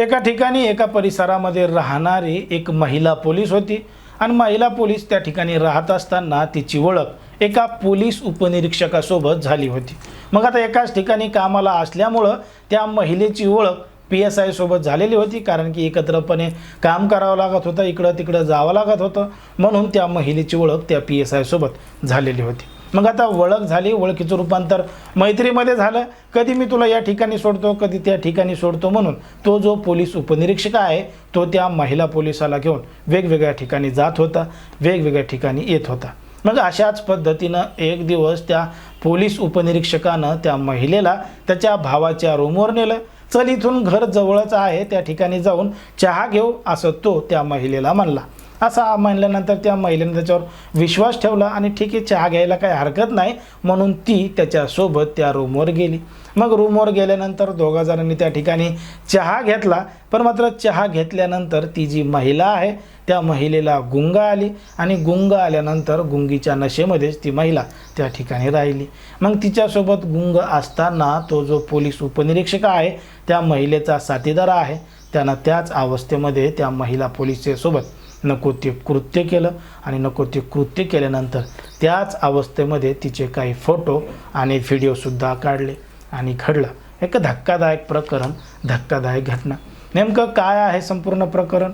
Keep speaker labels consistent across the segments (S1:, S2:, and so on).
S1: एका ठिकाणी एका परिसरामध्ये राहणारी एक महिला पोलीस होती. आणि महिला पोलीस त्या ठिकाणी राहत असताना तिची ओळख एका पोलीस उपनिरीक्षकासोबत झाली होती. मग आता एकाच ठिकाणी कामाला असल्यामुळं त्या महिलेची ओळख पी एस आयसोबत झालेली होती कारण की एकत्रपणे काम करावं लागत होतं इकडं तिकडं जावं लागत होतं. म्हणून त्या महिलेची ओळख त्या पी एस आयसोबत झालेली होती. मग आता ओळख झाली ओळखीचं रूपांतर मैत्रीमध्ये झालं. कधी मी तुला या ठिकाणी सोडतो कधी त्या ठिकाणी सोडतो म्हणून. तो जो पोलीस उपनिरीक्षक आहे तो त्या महिला पोलिसाला घेऊन वेगवेगळ्या ठिकाणी जात होता वेगवेगळ्या ठिकाणी येत होता. मग अशाच पद्धतीनं एक दिवस त्या पोलीस उपनिरीक्षकानं त्या महिलेला त्याच्या भावाच्या रूमवर नेलं. चल इथून घर जवळच आहे त्या ठिकाणी जाऊन चहा घेऊ असं तो त्या महिलेला म्हणला. असा म्हणल्यानंतर त्या महिलेने त्याच्यावर विश्वास ठेवला आणि ठीक आहे चहा घ्यायला काही हरकत नाही म्हणून ती त्याच्यासोबत त्या रूमवर गेली. मग रूमवर गेल्यानंतर दोघा जणांनी त्या ठिकाणी चहा घेतला. पण मात्र चहा घेतल्यानंतर ती जी महिला आहे त्या महिलेला गुंग आली आणि गुंग आल्यानंतर गुंगीच्या नशेमध्येच ती महिला त्या ठिकाणी राहिली. मग तिच्यासोबत गुंग असताना तो जो पोलीस उपनिरीक्षक आहे त्या महिलेचा साथीदार आहे. त्यानं त्याच अवस्थेमध्ये त्या महिला पोलिसेसोबत नको ते कृत्य केलं आणि नको ते कृत्य केल्यानंतर त्याच अवस्थेमध्ये तिचे काही फोटो आणि व्हिडिओसुद्धा काढले आणि घडलं. एक धक्कादायक प्रकरण धक्कादायक घटना. नेमकं काय आहे संपूर्ण प्रकरण?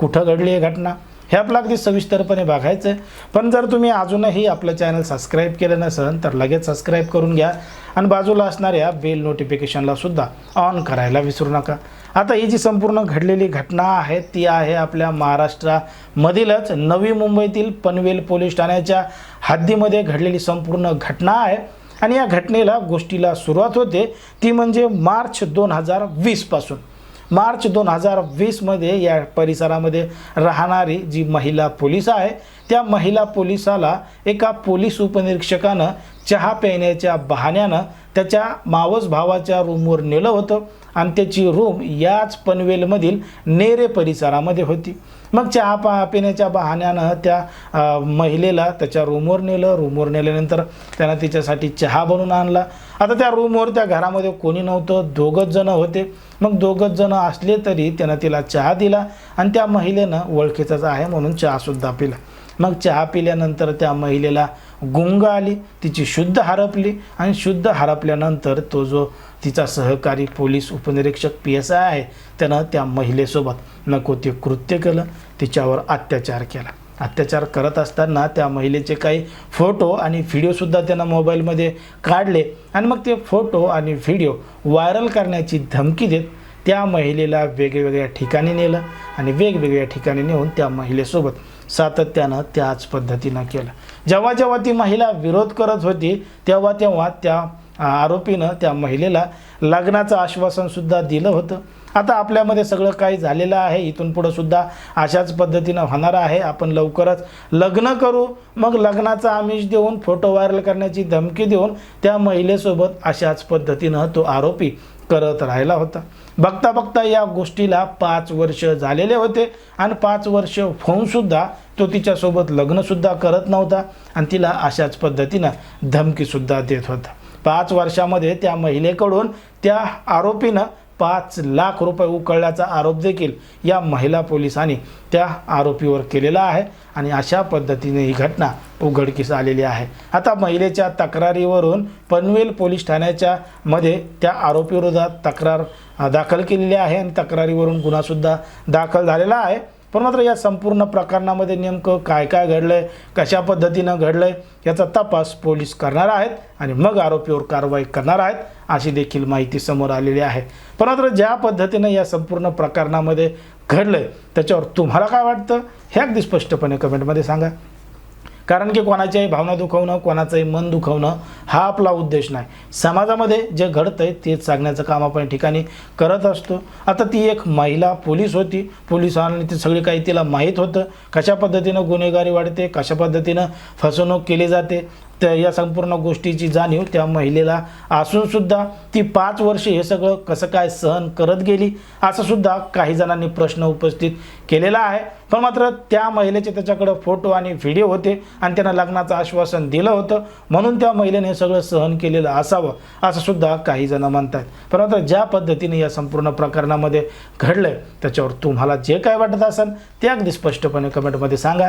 S1: कुठं घडली आहे घटना? हे आपलं अगदी सविस्तरपणे बघायचं आहे पण जर तुम्ही अजूनही आपलं चॅनल सबस्क्राईब केलं नसेल तर लगेच सबस्क्राईब करून घ्या. आणि बाजूला असणाऱ्या बेल नोटिफिकेशनला सुद्धा ऑन करायला विसरू नका. आता ही जी संपूर्ण घडलेली घटना आहे ती आहे आपल्या महाराष्ट्रामधीलच नवी मुंबईतील पनवेल पोलीस ठाण्याच्या हद्दीमध्ये घडलेली संपूर्ण घटना आहे. आणि या घटनेला गोष्टीला सुरुवात होते ती म्हणजे मार्च दोन हजार वीसपासून मार्च दोन हजार वीसमध्ये या परिसरामध्ये राहणारी जी महिला पोलीस आहे त्या महिला पोलिसाला एका पोलीस उपनिरीक्षकानं चहा पिण्याच्या बहाण्यानं त्याच्या मावस भावाच्या रूमवर नेलं होतं. आणि त्याची रूम याच पनवेलमधील नेरे परिसरामध्ये होती. मग चहा पा पिण्याच्या बहाण्यानं त्या महिलेला त्याच्या रूमवर नेलं. रूमवर नेल्यानंतर त्यानं तिच्यासाठी चहा बनवून आणला. आता त्या रूमवर त्या घरामध्ये कोणी नव्हतं. दोघंच जणं होते. मग दोघंच जणं असले तरी त्यानं तिला चहा दिला आणि त्या महिलेनं ओळखीचाच आहे म्हणून चहासुद्धा पिला. मग चहा पिल्यानंतर त्या महिलेला गुंग आली तिची शुद्ध हरपली आणि शुद्ध हरपल्यानंतर तो जो तिचा सहकारी पोलीस उपनिरीक्षक पी एस आय आहे त्यानं त्या महिलेसोबत नको ते कृत्य केलं तिच्यावर अत्याचार केला. अत्याचार करत असताना त्या महिलेचे काही फोटो आणि व्हिडिओसुद्धा त्यांना मोबाईलमध्ये काढले आणि मग ते फोटो आणि व्हिडिओ व्हायरल करण्याची धमकी देत त्या महिलेला वेगवेगळ्या ठिकाणी नेलं आणि वेगवेगळ्या ठिकाणी नेऊन त्या महिलेसोबत सातत्यानं त्याच पद्धतीनं केलं. जेव्हा जेव्हा ती महिला विरोध करत होती तेव्हा तेव्हा त्या आरोपीनं त्या महिलेला लग्नाचं आश्वासनसुद्धा दिलं होतं. आता आपल्यामध्ये सगळं काही झालेलं आहे. इथून पुढं सुद्धा अशाच पद्धतीनं होणार आहे. आपण लवकरच लग्न करू. मग लग्नाचा आमिष देऊन फोटो व्हायरल करण्याची धमकी देऊन त्या महिलेसोबत अशाच पद्धतीनं तो आरोपी करत राहिला होता. बघता बघता या गोष्टीला पाच वर्ष झालेले होते आणि पाच वर्ष होऊनसुद्धा तो तिच्यासोबत लग्नसुद्धा करत नव्हता आणि तिला अशाच पद्धतीनं धमकीसुद्धा देत होता. पाच वर्षामध्ये त्या महिलेकडून त्या आरोपीनं पाच लाख रुपये उकळल्याचा आरोप देखील या महिला पोलिसांनी त्या आरोपीवर केलेला आहे आणि अशा पद्धतीने ही घटना उघडकीस आलेली आहे. आता महिलेच्या तक्रारीवरून पनवेल पोलीस ठाण्याच्या मध्ये त्या आरोपीविरोधात तक्रार दाखल केलेली आहे आणि तक्रारीवरून गुन्हासुद्धा दाखल झालेला आहे. पण मात्र या संपूर्ण प्रकरणामध्ये नेमकं काय काय घडलं आहे कशा पद्धतीनं घडलं आहे याचा तपास पोलीस करणार आहेत आणि मग आरोपीवर कारवाई करणार आहेत अशी देखील माहिती समोर आलेली आहे. पण मात्र ज्या पद्धतीनं या संपूर्ण प्रकरणामध्ये घडलं आहे त्याच्यावर तुम्हाला काय वाटतं हे अगदी स्पष्टपणे कमेंटमध्ये सांगा. कारण की कोणाच्याही भावना दुखवणं कोणाचंही मन दुखवणं हा आपला उद्देश नाही. समाजामध्ये जे घडतं आहे तेच सांगण्याचं काम आपण ठिकाणी करत असतो. आता ती एक महिला पोलीस होती. पोलिसांनी ती सगळी काही तिला माहीत होतं. कशा पद्धतीनं गुन्हेगारी वाढते कशा पद्धतीनं फसवणूक केली जाते त्या या संपूर्ण गोष्टीची जाणीव त्या महिलेला असूनसुद्धा ती पाच वर्षे हे सगळं कसं काय सहन करत गेली असं सुद्धा काही जणांनी प्रश्न उपस्थित केलेला आहे. पण मात्र त्या महिलेचे त्याच्याकडं फोटो आणि व्हिडिओ होते आणि त्यांना लग्नाचं आश्वासन दिलं होतं. म्हणून त्या महिलेने हे सगळं सहन केलेलं असावं असंसुद्धा काही जणं म्हणतात. पण मात्र ज्या पद्धतीने या संपूर्ण प्रकरणामध्ये घडलंय त्याच्यावर तुम्हाला जे काय वाटत असेल ते अगदी स्पष्टपणे कमेंटमध्ये सांगा.